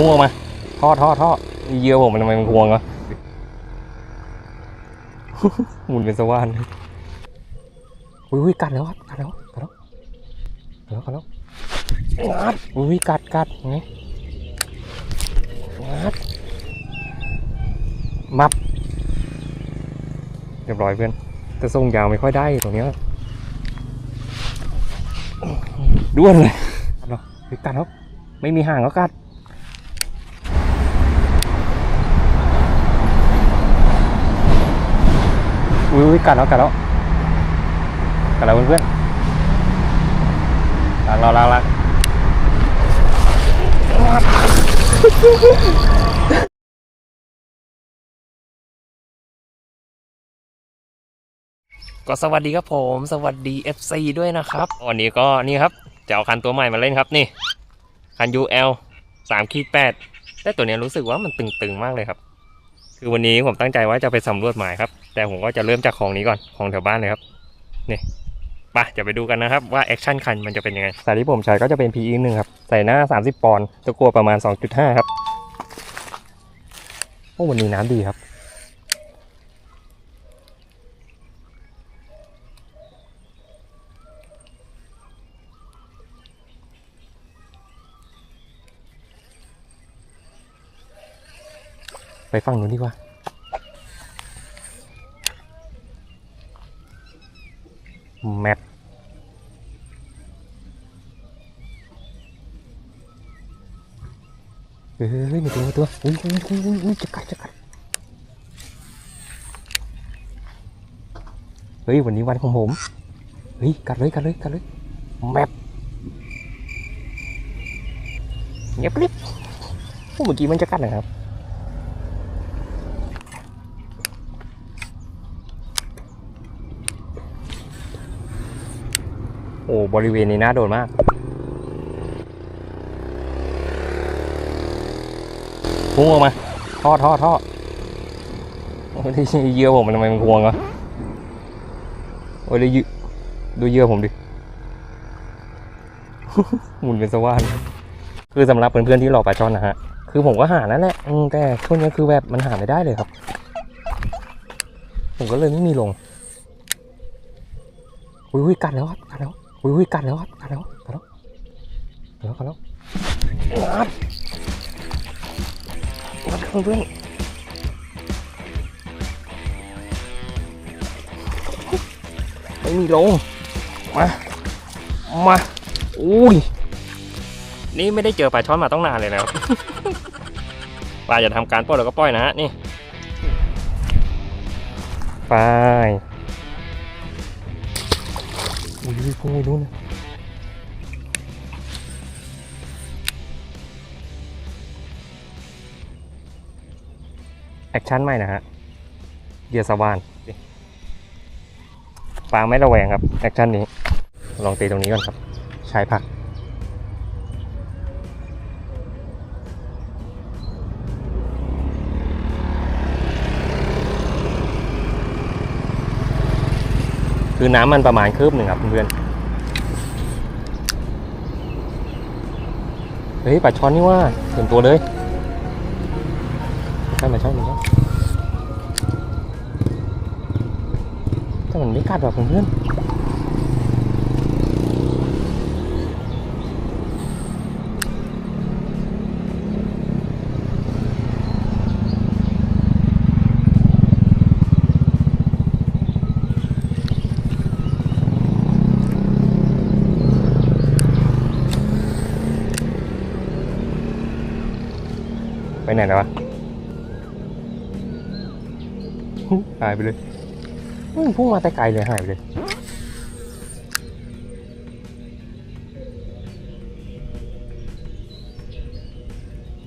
พุ่งออกมาท่อท่อท่อเยื่อผมมันทำไมมันควงวะหมุนเป็นสว่านอุ้ยอุ้ยกัดแล้วกัดแล้วกัดแล้วกัดแล้วกัดแล้วงัดอุ้ยกัดกัดไงงัดมับเรียบร้อยเพื่อนแต่ทรงยาวไม่ค่อยได้ตรงเนี้ยด้วนเลยกัดแล้วกัดแล้วไม่มีห่างแล้วกัด อุ้ยกัดแล้วกัดแล้วกัดแล้วเพื่อนๆล้างเราล้างล้างก็สวัสดีครับผม สวัสดี FC ด้วยนะครับ วันนี้ก็นี่ครับจะเอาคันตัวใหม่มาเล่นครับนี่ คัน UL 3ขีด8แต่ตัวเนี้ยรู้สึกว่ามันตึงๆมากเลยครับ คือวันนี้ผมตั้งใจว่าจะไปสำรวจหมายครับ แต่ผมก็จะเริ่มจากของนี้ก่อนของแถวบ้านเลยครับนี่ไปจะไปดูกันนะครับว่าแอคชั่นคันมันจะเป็นยังไงสายที่ผมใช้ก็จะเป็น PE 1ครับใส่หน้า 30 ปอนด์ตะกัวประมาณ 2.5 ครับโอ้วันนี้น้ำดีครับ ไปฝั่งนู้นดีกว่า แมปเฮ้ยเฮ้ยเฮ้ยมีตัวตัวอุ้ยอุ้ยอุ้ยอุ้ยอุ้ยจะกัดจะกัดเฮ้ย วันนี้วันของผม เฮ้ย กัดเลย กัดเลย กัดเลย แมปเงียบกริบโอ้เมื่อกี้มันจะกัดนะครับ โอ้บริเวณนี้น่าโดนมาก พุ่งออกมาท่อท่อท่อโอ้ยเยื่อผมมันทำไมมันควงวะโอ้ยดูเยื่อดูเยื่อผมดิหมุนเป็นสว่านคือสำหรับเพื่อนๆที่รอปลาช่อนนะฮะ คือผมก็หานั่นแหละแต่ช่วงนี้คือแบบมันหาไม่ได้เลยครับ ผมก็เลยไม่มีลงอุ้ยอุ้ยกัดแล้วกัดแล้ว อุ้ยอุ้ยกัดแล้วครับกัดแล้วกัดแล้วกัดแล้วกัดแล้วงัดงัดเพื่อนไม่มีลงมามาอุ้ยนี่ไม่ได้เจอปลาช้อนมาต้องนานเลยนะครับปลาจะทำการปล่อยเราก็ปล่อยนะฮะนี่ไป อุ้ยพุ่งไปนู่นนะแอคชั่นใหม่นะฮะเดียสวานปางไม่ระแวงครับ แอคชั่นนี้ ลองตีตรงนี้ก่อนครับ ใช้ผัก คือน้ำมันประมาณคืบหนึ่งครับเพื่อนเฮ้ยปลาช้อนนี่ว่าเห็นตัวเลยใช่ปลาช้อนปลาช้อนแต่มันไม่กัดหรอกเพื่อนๆ ไหนแล้ววะหายไปเลยพุ่งมาแต่ไกลเลยหายไปเลย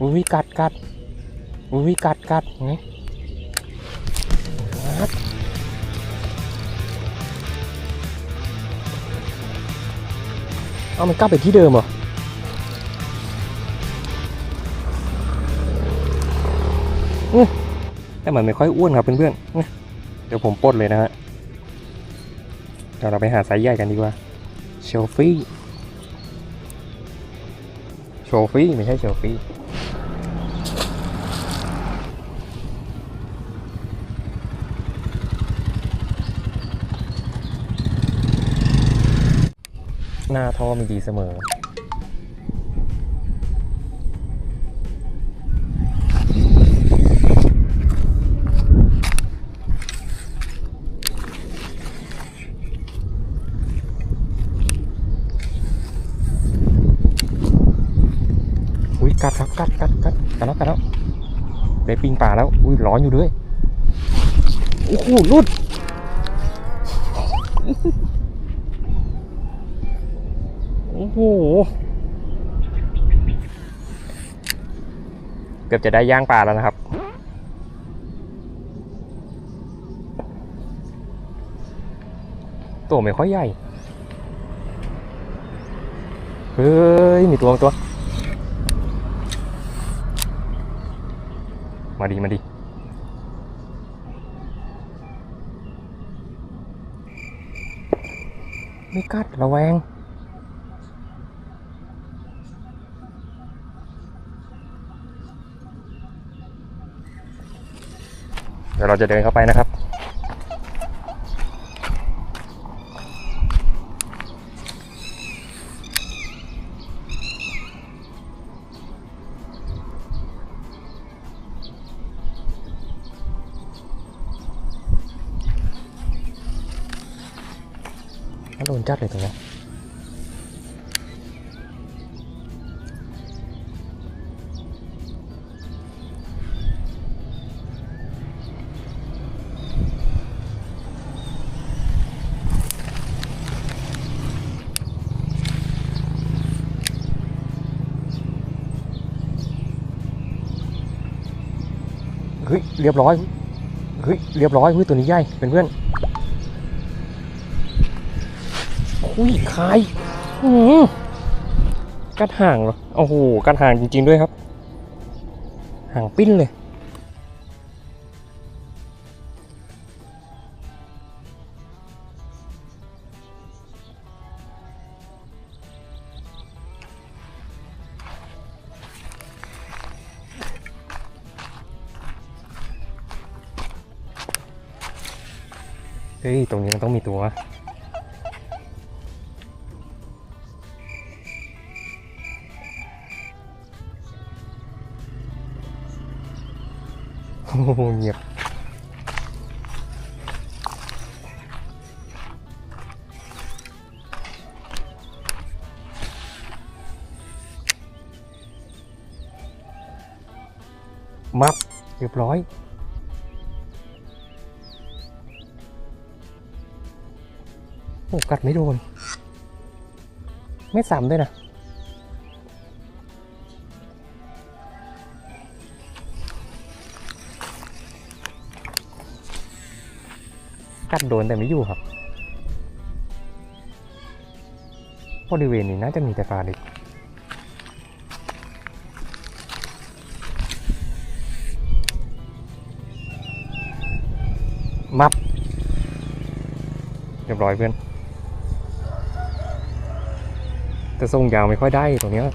อุ้ยกัดกัดอุ้ยกัดกัดไงงัดเอามันกลับไปที่เดิมเหรอ แต่เหมือนไม่ค่อยอ้วนครับเพื่อนๆเดี๋ยวผมปลดเลยนะฮะเดี๋ยวเราไปหาไซส์ใหญ่กันดีกว่าเชลฟี่โชฟี่ไม่ใช่เชลฟี่หน้าท่อมีดีเสมอ อนอยู่ด้วยโอ้โหรุดโอ้โหเกือบจะได้ย่างปลาแล้วนะครับตัวไม่ค่อยใหญ่ เฮ้ย มีตัวมีตัว มาดี มาดี ไม่กัดระแวง เดี๋ยวเราจะเดินเข้าไปนะครับ เฮ้ยเรียบร้อยเฮ้ยเรียบร้อยเฮ้ยตัวนี้ใหญ่เป็นเพื่อนอุ้ยคายอืมกัดห่างเหรอโอ้โหกัดห่างจริง ๆด้วยครับ ห่างปิ้นเลย ฮ้ย ตรงนี้มันต้องมีตัวโอ้โหเงียบมับเรียบร้อย โอ้กัดไม่โดน ไม่ซ้ำด้วยนะ กัดโดนแต่ไม่อยู่ครับบริเวณนี้น่าจะมีแต่ปลาเล็กมับเรียบร้อยเพื่อน แต่ทรงยาวไม่ค่อยได้ตรงเนี้ย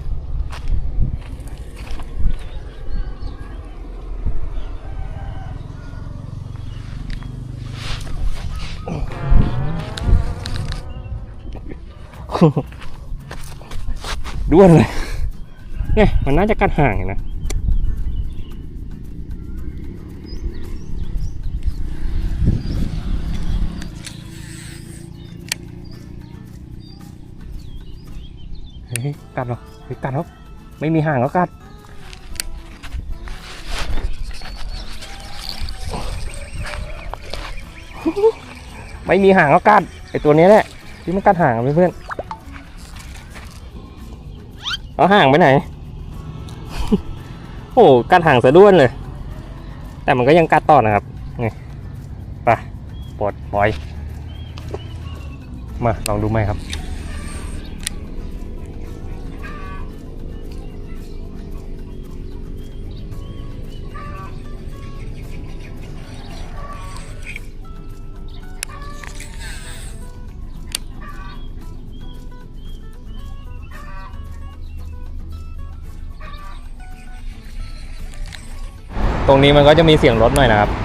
ด้วนเลยเนี่ยมันน่าจะกัดห่างนะ ฮ้ยกัดเหรอเฮ้ยกัดครับไม่มีห่างก็กัดไม่มีห่างก็กัดไอตัวนี้แหละที่มันกัดห่างเพื่อนๆเอาห่างไปไหน โอ้กัดห่างสะด้วนเลย แต่มันก็ยังกัดต่อนะครับนี่ไปปลดปล่อย มาลองดูไหมครับ รงนี้มันก็จะมีเสียงรถหน่อยนะครับ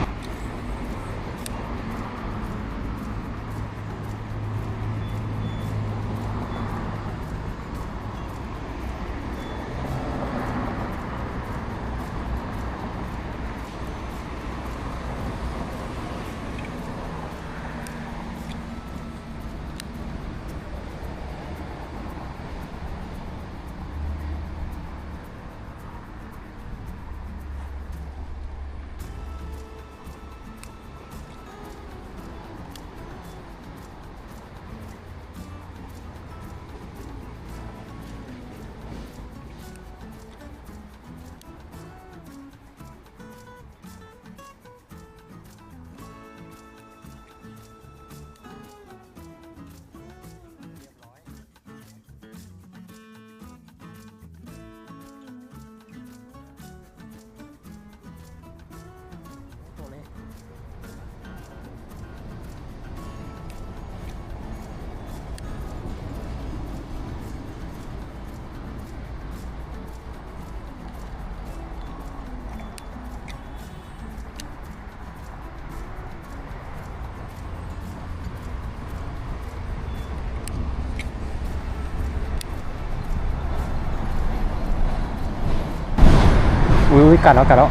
อุ้ยกัดแล้วกัดแล้ว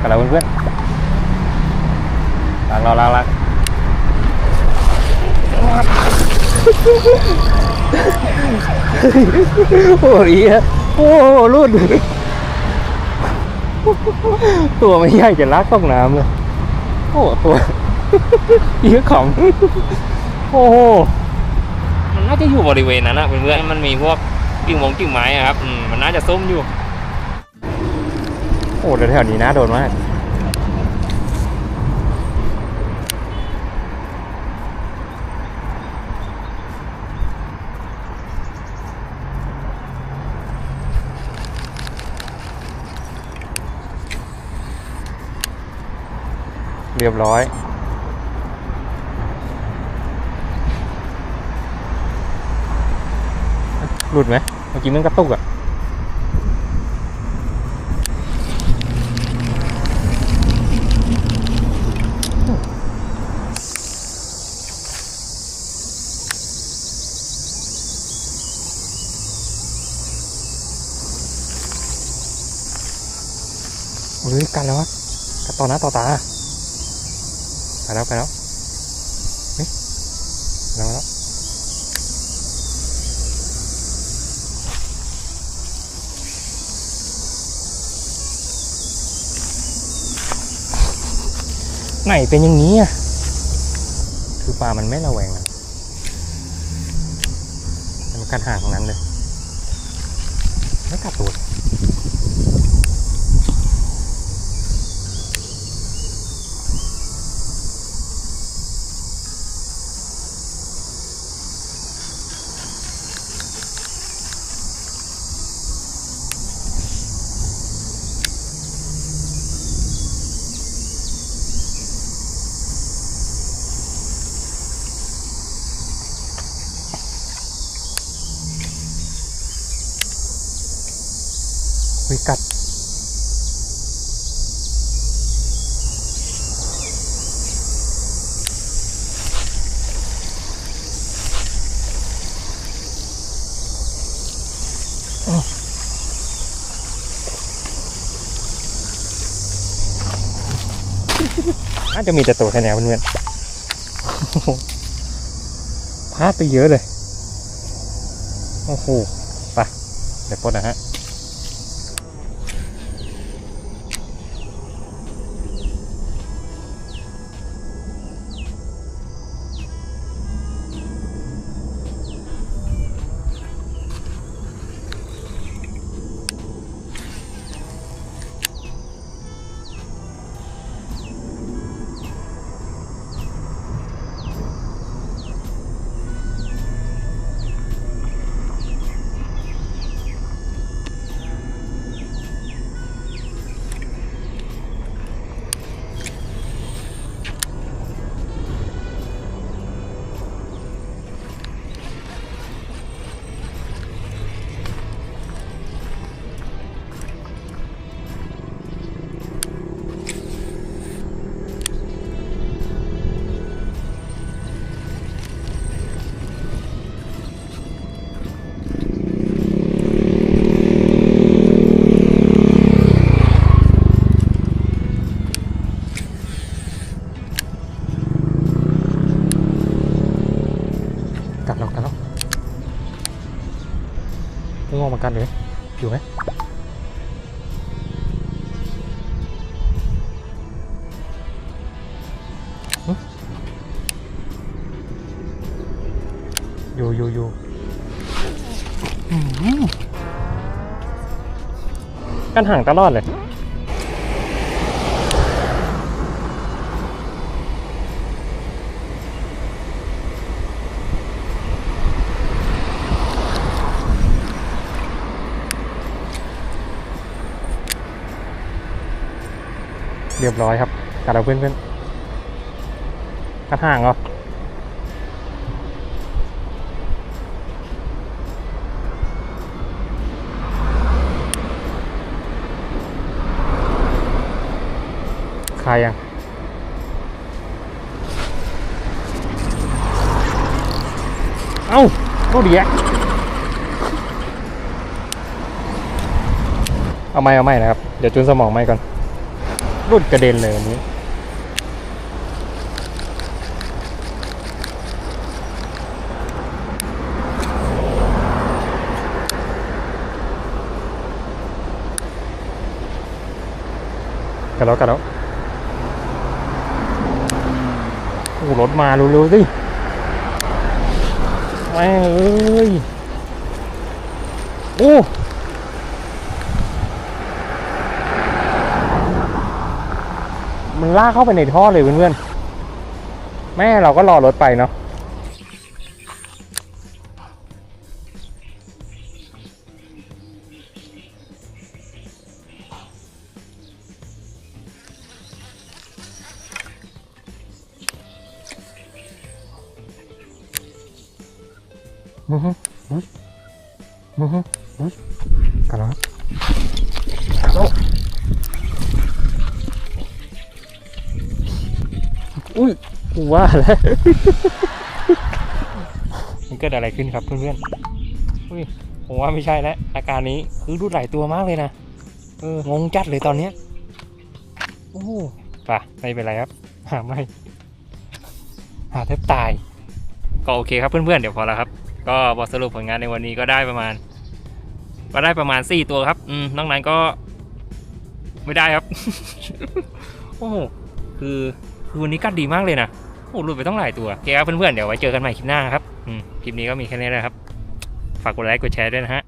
กัดแล้วเพื่อนๆล้างเราล้างล้างโอ้ยฮะโอ้รุ่นตัวไม่ใหญ่จะลากตกน้ำเลยโอ้ตัวเยอะของโอ้มันน่าจะอยู่บริเวณนั้นนะเพื่อนๆมันมีพวกกิ่งมงกิ่งไม้ครับมันน่าจะส้มอยู่ โอ้แต่แถวนี้น่าโดนมากเรียบร้อย หลุดไหม เมื่อกี้มันกระตุกอะ กันแล้ววะกันต่อหน้าต่อตาไปแล้วไปแล้วเฮ้ยไปแล้วไปแล้วไหนเป็นอย่างนี้อะคือปลามันไม่ระแวงอะมันกัดห่างตรงนั้นเลย ไม่กัดตัว คุยกัดน่าจะมีแต่ตัวแค่แนวเพื่อนๆพลาดไปเยอะเลย โอ้โห ไป เดี๋ยวปลดนะฮะ มึงออกมากันเลยอยู่ไหมหึอยู่อยู่อยู่อื้อหือกันห่างตลอดเลย เรียบร้อยครับกัดเราเพื่อนเพื่อนๆกัดห่างเหรอคายังเอ้าโทษดีอะเอาไม่เอาไม่นะครับ เดี๋ยวจูนสมองไม่ก่อน รุดกระเด็นเลยอันนี้ กันแล้วกันแล้วโอ้รถมาเร็วๆสิแม่เอ้ย โอ้มัน ลากเข้าไปในท่อเลยเพื่อนๆ แม่เราก็รอรถไปเนาะอือฮึ ว่าแล้วมันเกิดอะไรขึ้นครับเพื่อนๆอุ้ยผมว่าไม่ใช่แล้วอาการนี้คือรูดหลายตัวมากเลยนะเอองงจัดเลยตอนเนี้ยโอ้ป่ะไม่เป็นไรครับ หาไม่หาแทบตาย ก็โอเคครับเพื่อนๆเดี๋ยวพอแล้วครับ ก็บทสรุปผลงานในวันนี้ก็ได้ประมาณ ก็ได้ประมาณ4ตัวครับ อืมนอกนั้นก็ ไม่ได้ครับ โอ้โหคือคือวันนี้กัดดีมากเลยนะ โอ้หลุดไปต้องหลายตัวโอเคครับเพื่อนๆเดี๋ยวไว้เจอกันใหม่คลิปหน้าครับคลิปนี้ก็มีแค่นี้แหละครับ ฝากกดไลค์กดแชร์ด้วยนะฮะ